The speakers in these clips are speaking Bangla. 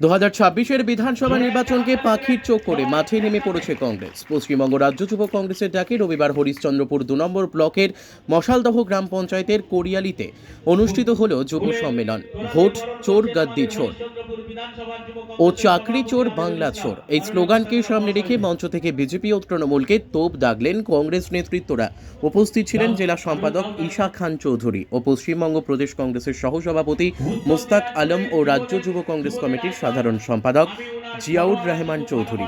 দু হাজার বিধানসভা নির্বাচনকে পাখির চোখ করে মাঠে নেমে পড়েছে কংগ্রেস। পশ্চিমবঙ্গ রাজ্য যুব কংগ্রেসের ডাকে রবিবার হরিশ্চন্দ্রপুর দু নম্বর ব্লকের মশালদহ গ্রাম পঞ্চায়েতের কোরিয়ালিতে অনুষ্ঠিত হল যুব সম্মেলন। ভোট চোর গাদ্দি চোর ও চাকরি চোর বাংলা চোর। এই স্লোগানকে সামনে রেখে মঞ্চ থেকে বিজেপি ও তৃণমূলকে তোপ দাগলেন কংগ্রেস নেতৃত্বরা। উপস্থিত ছিলেন জেলা সম্পাদক ঈশা খান চৌধুরী ও পশ্চিমবঙ্গ প্রদেশ কংগ্রেসের সহসভাপতি মোস্তাক আলম ও রাজ্য যুব কংগ্রেস কমিটির সাধারণ সম্পাদক জিয়াউর রহমান চৌধুরী।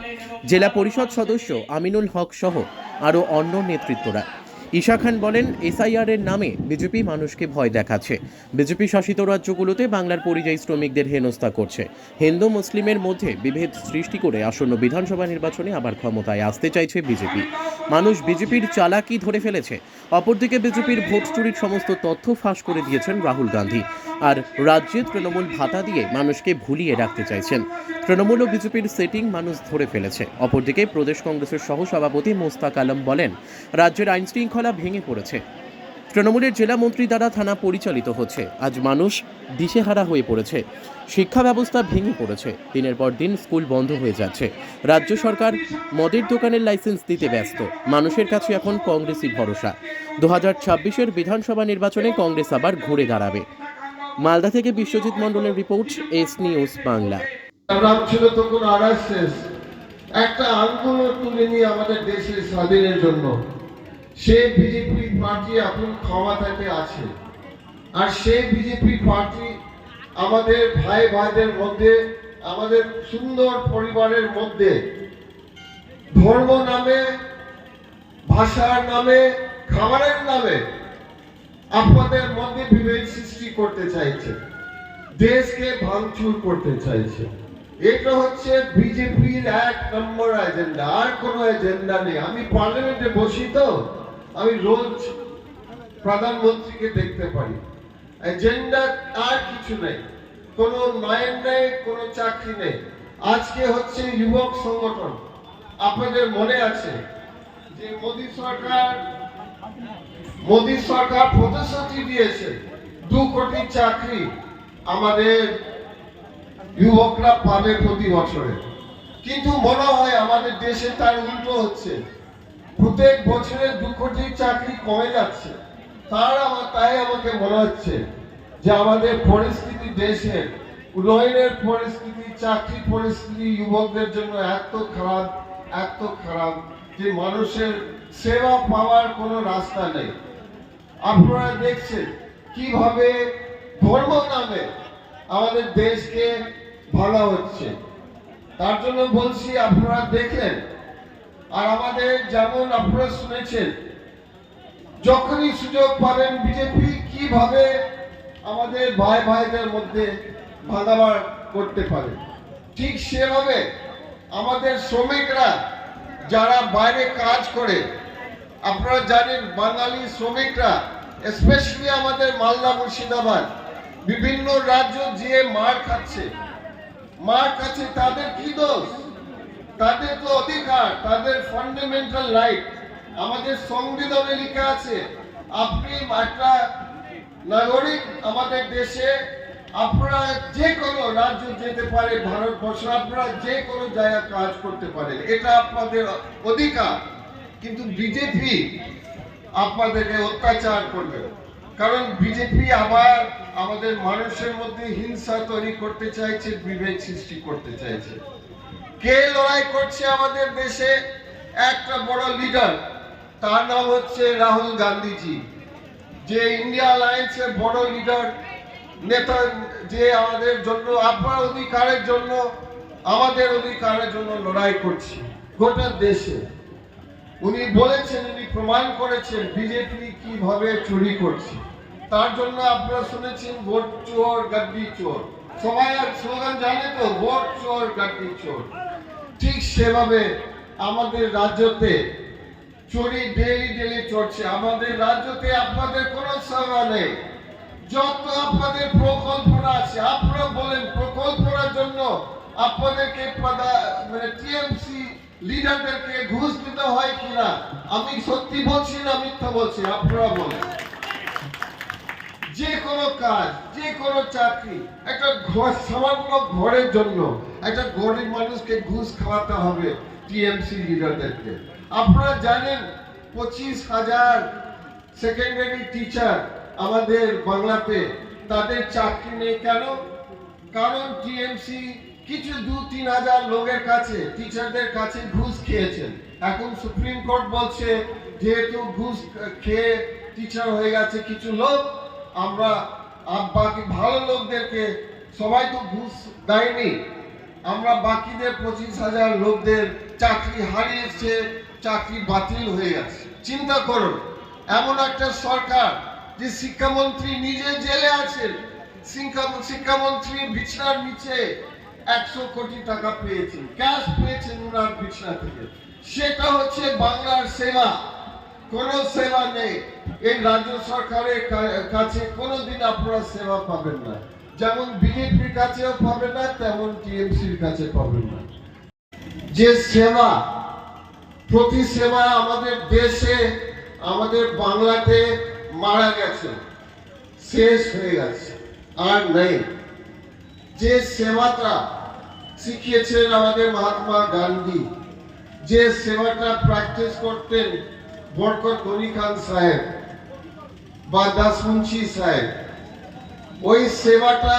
জেলা পরিষদ সদস্য আমিনুল হক সহ আরও অন্য নেতৃত্বরা। ঈশা খান বলেন এসআইআর এর নামে বিজেপি মানুষকে ভয় দেখাচ্ছে। বিজেপি শাসিত রাজ্যগুলোতে বাংলার পরিযায়ী শ্রমিকদের হেনস্থা করছে। হিন্দু মুসলিমের মধ্যে বিভেদ সৃষ্টি করে আসন্ন বিধানসভা নির্বাচনে আবার ক্ষমতায় আসতে চাইছে বিজেপি। মানুষ বিজেপির চালাকি ধরে ফেলেছে। অপরদিকে বিজেপির ভোট চুরির সমস্ত তথ্য ফাঁস করে দিয়েছেন রাহুল গান্ধী। আর রাজ্যে তৃণমূল ভাতা দিয়ে মানুষকে ভুলিয়ে রাখতে চাইছেন। তৃণমূল ও বিজেপির সেটিং মানুষ ধরে ফেলেছে। অপরদিকে প্রদেশ কংগ্রেসের সহসভাপতি মোস্তাক আলম বলেন, রাজ্যের আইন শৃঙ্খলা ভেঙে পড়েছে। তৃণমূলের জেলা মন্ত্রী দ্বারা থানা পরিচালিত হচ্ছে। আজ মানুষ দিশেহারা হয়ে পড়েছে। শিক্ষা ব্যবস্থা ভেঙে পড়েছে। দিনের পর দিন স্কুল বন্ধ হয়ে যাচ্ছে। রাজ্য সরকার মদের দোকানের লাইসেন্স দিতে ব্যস্ত। মানুষের কাছে এখন কংগ্রেসই ভরসা। দু হাজার ছাব্বিশের বিধানসভা নির্বাচনে কংগ্রেস আবার ঘুরে দাঁড়াবে। মালদা থেকে বিশ্বজিৎ মণ্ডলের রিপোর্ট, এস নিউজ বাংলা। একটা আন্দোলন তুলে নিয়ে আমাদের দেশের স্বাধীনের জন্য। সে বিজেপি পার্টি এখন ক্ষমতাতে আছে। আর সেই বিজেপি পার্টি আমাদের ভাই ভাইদের মধ্যে, আমাদের সুন্দর পরিবারের মধ্যে, ধর্ম নামে, ভাষার নামে, খাবারের নামে আপনাদের মধ্যে বিভেদ সৃষ্টি করতে চাইছে। দেশকে ভাঙচুর করতে চাইছে। এটা হচ্ছে বিজেপির এক নম্বর এজেন্ডা আর কোনো এজেন্ডা নেই। আমি পার্লামেন্টে বসি তো। আমি রোজ প্রধানমন্ত্রীকে দেখতে পারি এজেন্ডা আর কিছু নেই। কোনো নয়ন নেই, কোনো চাকরি নেই। আজকে হচ্ছে যুবক সংগঠন। আপনাদের মনে আছে যে মোদী সরকার মোদী সরকার প্রতিশ্রুতি দিয়েছে দু কোটি চাকরি আমাদের যুবকরা পাবে প্রতি বছরে। কিন্তু মনে হয় আমাদের দেশে তার উল্টো হচ্ছে। প্রত্যেক বছরে দু কোটি চাকরি কমে যাচ্ছে। তার আমার তাই আমাকে মনে হচ্ছে যে আমাদের পরিস্থিতি দেশের উন্নয়নের পরিস্থিতি, চাকরি পরিস্থিতি, যুবকদের জন্য এত খারাপ এত খারাপ যে মানুষের সেবা পাওয়ার কোনো রাস্তা নেই। আপনারা দেখছেন কীভাবে ধর্ম নামে আমাদের দেশকে ভালো হচ্ছে। তার জন্য বলছি, আপনারা দেখেন আর আমাদের যেমন আপনারা শুনেছেন, যখনই সুযোগ পাবেন বিজেপি কীভাবে আমাদের ভাই ভাইদের মধ্যে ভাগাভাগ করতে পারে, ঠিক সেভাবে আমাদের শ্রমিকরা যারা বাইরে কাজ করে, আপনারা জানেন বাঙালি শ্রমিকরা স্পেশালি আমাদের মালদা মুর্শিদাবাদ, বিভিন্ন রাজ্য যে মার খাচ্ছে। মার কাছে তাদের কি দোষ? তাদের তো অধিকার, তাদের ফান্ডামেন্টাল রাইট আমাদের সংবিধানে লেখা আছে, আপনি একটা নাগরিক আমাদের দেশে, আপনারা যে কোনো রাজ্য যেতে পারে, ভারতবর্ষ, আপনারা যে কোনো জায়গায় কাজ করতে পারেন এটা আপনাদের অধিকার। কিন্তু বিজেপি আপনাদেরকে অত্যাচার করবে। কারণ বিজেপি আবার আমাদের মানুষের মধ্যে হিংসা তৈরি করতে চাইছে, বিভেদ সৃষ্টি করতে চাইছে। কে লড়াই করছে আমাদের দেশে? একটা বড় লিডার তার নাম হচ্ছে রাহুল গান্ধীজি। যে ইন্ডিয়া অ্যালায়েন্সের বড় লিডার নেতা, যে আমাদের জন্য, আপনার অধিকারের জন্য, আমাদের অধিকারের জন্য লড়াই করছে গোটা দেশে। উনি বলেছেন, উনি প্রমাণ করেছেন বিজেপি কীভাবে চুরি করছে। তার জন্য আপনারা শুনেছেন, ভোট চোর গাদ্দি চোর। সবাই আর স্লোগান জানে তো, ভোট চোর গাদ্দি চোর। ঠিক সেভাবে আমাদের রাজ্যতে চুরি ডেলি ডেলি চড়ছে আমাদের রাজ্যতে আপনাদের কোনো সেবা নেই। যত আপনাদের প্রকল্পনা আছে, আপনারা বলেন প্রকল্পনার জন্য আপনাদেরকে মানে টিএমসি লিডারদেরকে ঘুষ দিতে হয় কিনা? আমি সত্যি বলছি না মিথ্যা বলছি, আপনারা বলেন। যে কোনো কাজ, যে কোনো চাকরি, একটা ঘর সামান্য ঘরের জন্য একটা গরিব মানুষকে ঘুষ খাওয়াতে হবে টিএমসি লিডারদেরকে। আপনারা জানেন পঁচিশ হাজার সেকেন্ডারি টিচার আমাদের বাংলাতে তাদের চাকরি নেই কেন? কারণ টিএমসি কিছু দু, তিন হাজার লোকের কাছে টিচারদের কাছে ঘুষ খেয়েছেন। এখন সুপ্রিম কোর্ট বলছে, যেহেতু ঘুষ খেয়ে টিচার হয়ে গেছে কিছু লোক আমরা বাকি ভালো লোকদেরকে, সবাই তো ঘুষ দেয়নি। আমরা বাকিদের পঁচিশ হাজার লোকদের চাকরি হারিয়েছে, চাকরি বাতিল হয়ে গেছে। চিন্তা করুন, এমন একটা সরকার যে শিক্ষামন্ত্রী নিজে জেলে আছেন শিক্ষা- শিক্ষামন্ত্রী বিছনার নিচে একশো কোটি টাকা পেয়েছেন, ক্যাশ পেয়েছেন ওনার বিছনা থেকে। সেটা হচ্ছে বাংলার সেবা কোনো সেবা নেই। এই রাজ্য সরকারের কাছে কোনোদিন আপনারা সেবা পাবেন না। যেমন বিজেপির কাছেও পাবেন না, তেমন টিএমসির কাছে পাবেন না। যে সেবা, প্রতি সেবা আমাদের দেশে, আমাদের বাংলাতে মারা গেছে, শেষ হয়ে গেছে, আর নেই। যে সেবাটা শিখিয়েছেন আমাদের মহাত্মা গান্ধী, যে সেবাটা প্র্যাকটিস করতেন বরকত গনি খান সাহেব বা দাসমুন্সি সাহেব। ওই সেবাটা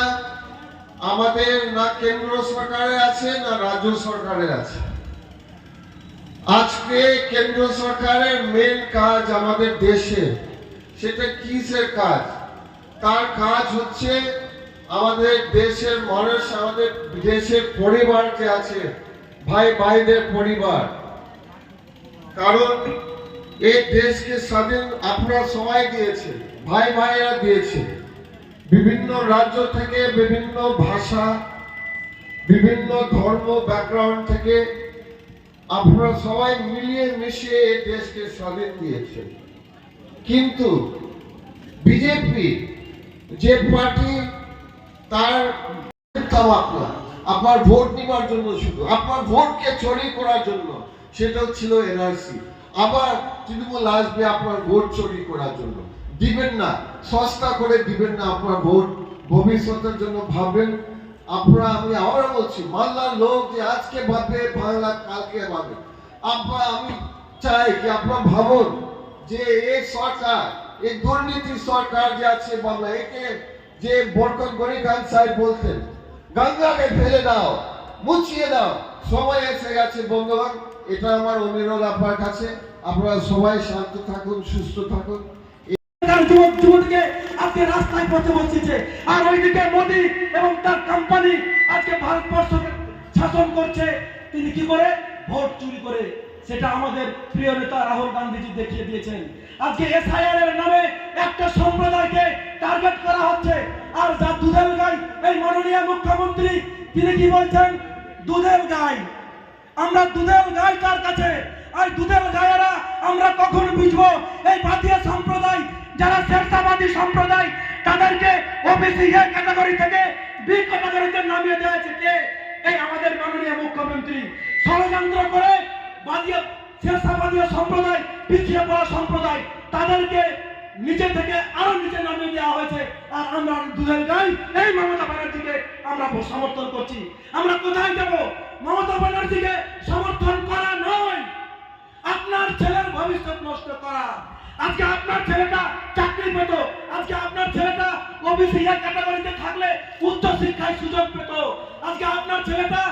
আমাদের না কেন্দ্র সরকারে আছে, না রাজ্য সরকারে আছে? আজকে কেন্দ্র সরকারের মেন কাজ আমাদের দেশে, সেটা কিসের কাজ? তার কাজ হচ্ছে আমাদের দেশের মানুষ, আমাদের দেশের পরিবার যে আছে ভাই ভাইদের পরিবার। কারণ এই দেশকে স্বাধীন আপনারা সবাই দিয়েছে ভাই ভাইরা দিয়েছে বিভিন্ন রাজ্য থেকে বিভিন্ন ভাষা, বিভিন্ন ধর্ম ব্যাকগ্রাউন্ড থেকে আপনারা সবাই মিলিয়ে মিশিয়ে এই দেশকে স্বাধীন দিয়েছেন। কিন্তু বিজেপি যে পার্টি, তার আপনার ভোট নেবার জন্য শুধু, আপনার ভোটকে চুরি করার জন্য সেটা ছিল এনআরসি। আবার তৃণমূল আসবে আপনার ভোট চুরি করার জন্য। দিবেন না, সস্তা করে দিবেন না আপনার ভোট। ভবিষ্যতের জন্য ভাববেন। আপনারা, আমি আবার বলছি বাংলার লোক যে আজকে ভাববে, বাংলা কালকে ভাবে আপনারা আমি চাই কি আপনারা ভাবুন যে এই সরকার এই দুর্নীতি সরকার যে আছে বাংলা, একে যে বরকত গনি খান সাহেব বলতেন, গঙ্গাকে ফেলে দাও, মুছিয়ে দাও। সময় এসে গেছে বন্ধুগণ। এটা আমার অনুরোধ আপনার কাছে। আপনারা সবাই শান্ত থাকুন, সুস্থ থাকুন। যুবক আজকে রাস্তায় পথে আর ওইদিকে মোদী এবং তার কোম্পানি আজকে শাসন করছে। তিনি করে? ভোট চুরি করে। সেটা আমাদের প্রিয় নেতা রাহুল গান্ধীজি দেখিয়ে দিয়েছেন। আজকে এর নামে একটা সম্প্রদায়কে টার্গেট করা হচ্ছে। আর যা দুধের গাই, এই মাননীয় মুখ্যমন্ত্রী, তিনি কি বলছেন? দুধের গাই। আমরা দুধের গাই কার কাছে? আর দুধের গায়েরা আমরা কখন বুঝব? এই বাদিয়া সম্প্রদায়, যারা শেরশাবাদী সম্প্রদায়, তাদেরকে ওবিসি এ ক্যাটাগরি থেকে বি ক্যাটাগরিতে নামিয়ে দেওয়া হয়েছে কে? এই আমাদের মাননীয় মুখ্যমন্ত্রী। ষড়যন্ত্র করে বাদিয়া, শেরশাবাদীয় সম্প্রদায় পিছিয়ে পড়া সম্প্রদায়, তাদেরকে নিচে থেকে আরও নিচে নামিয়ে দেওয়া হয়েছে। আর আমরা দুধের গাই এই মমতা ব্যানার্জিকে আমরা সমর্থন করছি। আমরা কোথায় যাব? মমতা ব্যানার্জিকে সমর্থন করা নয়। আপনার ছেলের ভবিষ্যৎ নষ্ট করা। আজকে আপনার ছেলেটা চাকরি পেত। আজকে আপনার ছেলেটা ওবিসি এর ক্যাটাগরিতে থাকলে উচ্চ শিক্ষায় সুযোগ পেত। আজকে আপনার ছেলেটা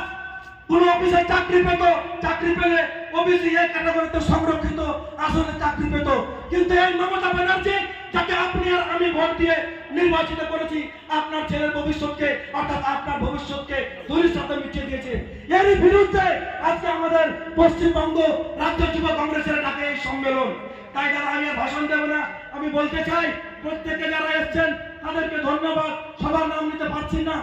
কোন অফিসে চাকরি পেত। চাকরি পেলে ওবিসি এর ক্যাটাগরিতে সংরক্ষিত আসলে চাকরি পেত। কিন্তু এই মমতা ব্যানার্জি যাকে আপনি আর আমি ভোট দিয়ে নির্বাচিত করেছি, আপনার ছেলের ভবিষ্যৎকে, অর্থাৎ আপনার ভবিষ্যৎকে ধুলির সাথে মিটিয়ে দিয়েছে। এরই বিরুদ্ধে আজকে আমাদের পশ্চিমবঙ্গ রাজ্য যুব কংগ্রেসের ডাকে এই সম্মেলন। তাই যারা আমি ভাষণ দেব না, আমি বলতে চাই, প্রত্যেকে যারা এসছেন, তাদেরকে ধন্যবাদ। সবার নাম নিতে পারছি না।